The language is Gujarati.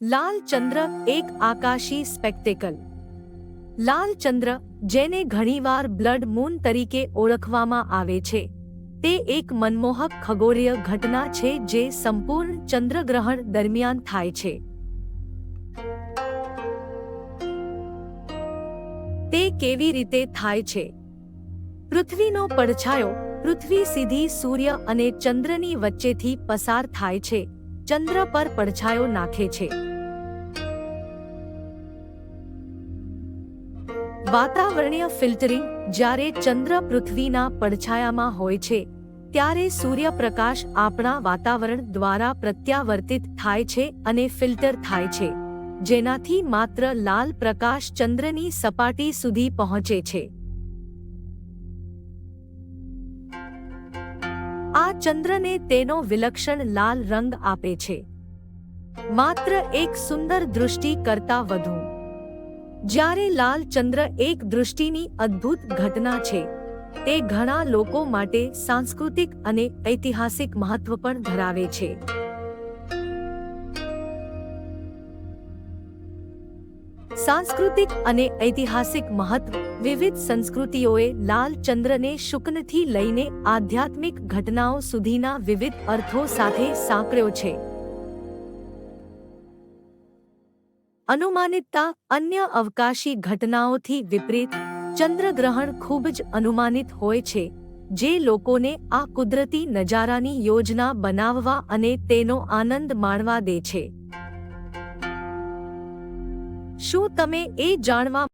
લાલ ચંદ્ર એક આકાશી સ્પેક્ટેકલ. લાલ ચંદ્ર, જેને ઘણીવાર બ્લડ મૂન તરીકે ઓળખવામાં આવે છે, તે એક મનમોહક ખગોળીય ઘટના છે જે સંપૂર્ણ ચંદ્રગ્રહણ દરમિયાન થાય છે. તે કેવી રીતે થાય છે? પૃથ્વીનો પડછાયો, પૃથ્વી સીધી સૂર્ય અને ચંદ્રની વચ્ચેથી પસાર થાય છે, ચંદ્ર પર પડછાયો નાખે છે. વાતાવરણીય ફિલ્ટરિંગ જ્યારે ચંદ્ર પૃથ્વીના પડછાયામાં હોય છે, ત્યારે સૂર્યપ્રકાશ આપણા વાતાવરણ દ્વારા પ્રત્યાવર્તિત થાય છે અને ફિલ્ટર થાય છે, જેનાથી માત્ર લાલ પ્રકાશ ચંદ્રની સપાટી સુધી પહોંચે છે. આ ચંદ્રને તેનો વિલક્ષણ લાલ રંગ આપે છે. માત્ર એક સુંદર દૃષ્ટિ કરતા વધુ જ્યારે લાલ ચંદ્ર એક દૃષ્ટિની અદ્ભુત ઘટના છે, તે ઘણા લોકો માટે સાંસ્કૃતિક અને ઐતિહાસિક મહત્વ પણ ધરાવે છે. સાંસ્કૃતિક અને ઐતિહાસિક મહત્વ વિવિધ સંસ્કૃતિઓએ લાલ ચંદ્રને શુકનથી લઈને આધ્યાત્મિક ઘટનાઓ સુધીના વિવિધ અર્થો સાથે સાંકળ્યો છે. અનુમાનિતતા અન્ય અવકાશી ઘટનાઓથી વિપરીત, ચંદ્રગ્રહણ ખૂબ જ અનુમાનિત હોય છે, જે લોકોને આ કુદરતી નજારાની યોજના બનાવવા અને તેનો આનંદ માણવા દે છે. શું તમે એ જાણવા